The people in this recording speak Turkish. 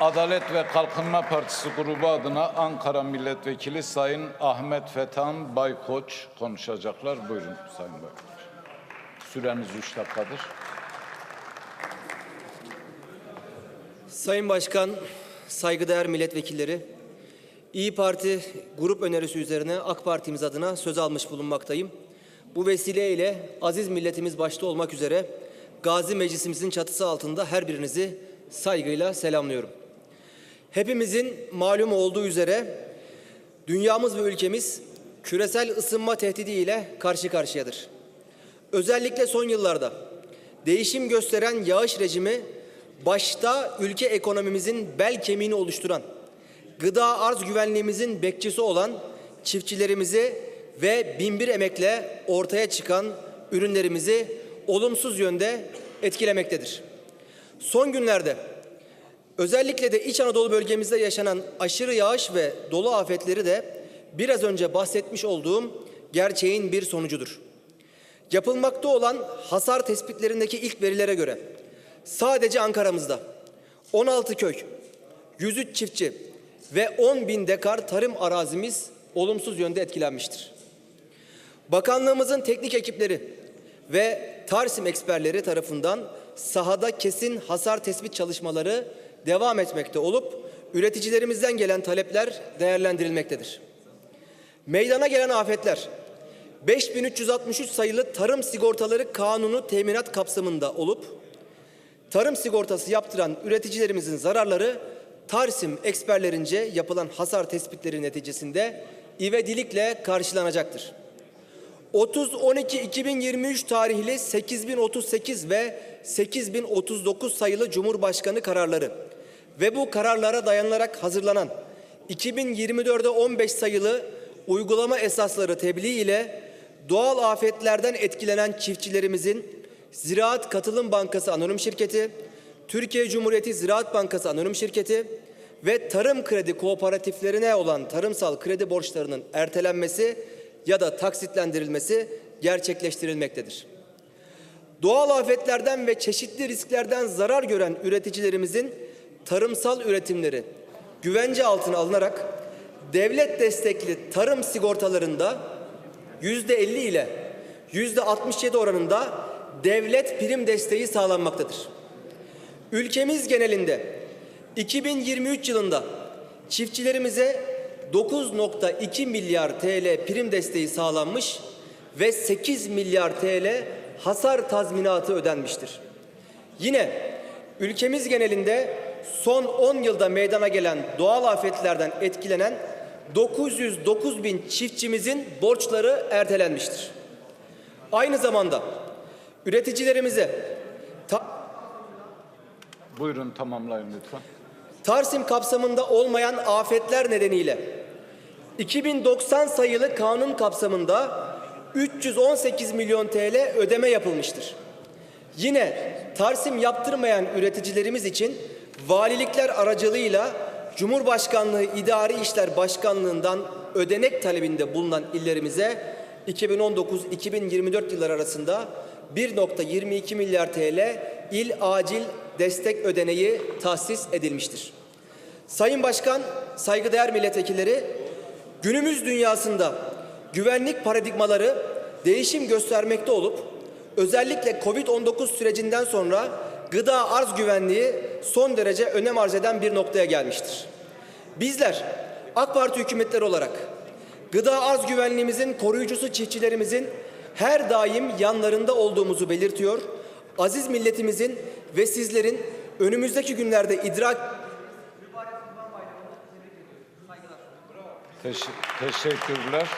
Adalet ve Kalkınma Partisi grubu adına Ankara Milletvekili Sayın Ahmet Fethan Baykoç konuşacaklar. Buyurun Sayın Baykoç. Süreniz üç dakikadır. Sayın Başkan, saygıdeğer milletvekilleri, İyi Parti grup önerisi üzerine AK Partimiz adına söz almış bulunmaktayım. Bu vesileyle aziz milletimiz başta olmak üzere Gazi Meclisimizin çatısı altında her birinizi saygıyla selamlıyorum. Hepimizin malum olduğu üzere dünyamız ve ülkemiz küresel ısınma tehdidiyle karşı karşıyadır. Özellikle son yıllarda değişim gösteren yağış rejimi başta ülke ekonomimizin bel kemiğini oluşturan, gıda arz güvenliğimizin bekçisi olan çiftçilerimizi ve binbir emekle ortaya çıkan ürünlerimizi olumsuz yönde etkilemektedir. Son günlerde özellikle de İç Anadolu bölgemizde yaşanan aşırı yağış ve dolu afetleri de biraz önce bahsetmiş olduğum gerçeğin bir sonucudur. Yapılmakta olan hasar tespitlerindeki ilk verilere göre sadece Ankara'mızda 16 köy, 103 çiftçi ve 10 bin dekar tarım arazimiz olumsuz yönde etkilenmiştir. Bakanlığımızın teknik ekipleri ve Tarsim eksperleri tarafından sahada kesin hasar tespit çalışmaları devam etmekte olup üreticilerimizden gelen talepler değerlendirilmektedir. Meydana gelen afetler 5363 sayılı tarım sigortaları kanunu teminat kapsamında olup tarım sigortası yaptıran üreticilerimizin zararları Tarsim eksperlerince yapılan hasar tespitleri neticesinde ivedilikle karşılanacaktır. 30-12-2023 tarihli 8038 ve 8039 sayılı Cumhurbaşkanı kararları ve bu kararlara dayanarak hazırlanan 2024'e 15 sayılı uygulama esasları tebliğ ile doğal afetlerden etkilenen çiftçilerimizin Ziraat Katılım Bankası Anonim Şirketi, Türkiye Cumhuriyeti Ziraat Bankası Anonim Şirketi ve tarım kredi kooperatiflerine olan tarımsal kredi borçlarının ertelenmesi ya da taksitlendirilmesi gerçekleştirilmektedir. Doğal afetlerden ve çeşitli risklerden zarar gören üreticilerimizin tarımsal üretimleri güvence altına alınarak devlet destekli tarım sigortalarında yüzde 50 ile yüzde 67 oranında devlet prim desteği sağlanmaktadır. Ülkemiz genelinde 2023 yılında çiftçilerimize 9.2 milyar TL prim desteği sağlanmış ve 8 milyar TL hasar tazminatı ödenmiştir. Yine ülkemiz genelinde son 10 yılda meydana gelen doğal afetlerden etkilenen 909 bin çiftçimizin borçları ertelenmiştir. Aynı zamanda üreticilerimize ta- Buyurun tamamlayın lütfen. Tarsim kapsamında olmayan afetler nedeniyle 2090 sayılı kanun kapsamında 318 milyon TL ödeme yapılmıştır. Yine Tarsim yaptırmayan üreticilerimiz için valilikler aracılığıyla Cumhurbaşkanlığı İdari İşler Başkanlığından ödenek talebinde bulunan illerimize 2019-2024 yılları arasında 1.22 milyar TL il acil destek ödeneği tahsis edilmiştir. Sayın Başkan, saygıdeğer milletvekilleri, günümüz dünyasında güvenlik paradigmaları değişim göstermekte olup özellikle Covid-19 sürecinden sonra gıda arz güvenliği son derece önem arz eden bir noktaya gelmiştir. Bizler AK Parti hükümetleri olarak gıda arz güvenliğimizin koruyucusu çiftçilerimizin her daim yanlarında olduğumuzu belirtiyor. Aziz milletimizin ve sizlerin önümüzdeki günlerde idrak Teş- teşekkürler.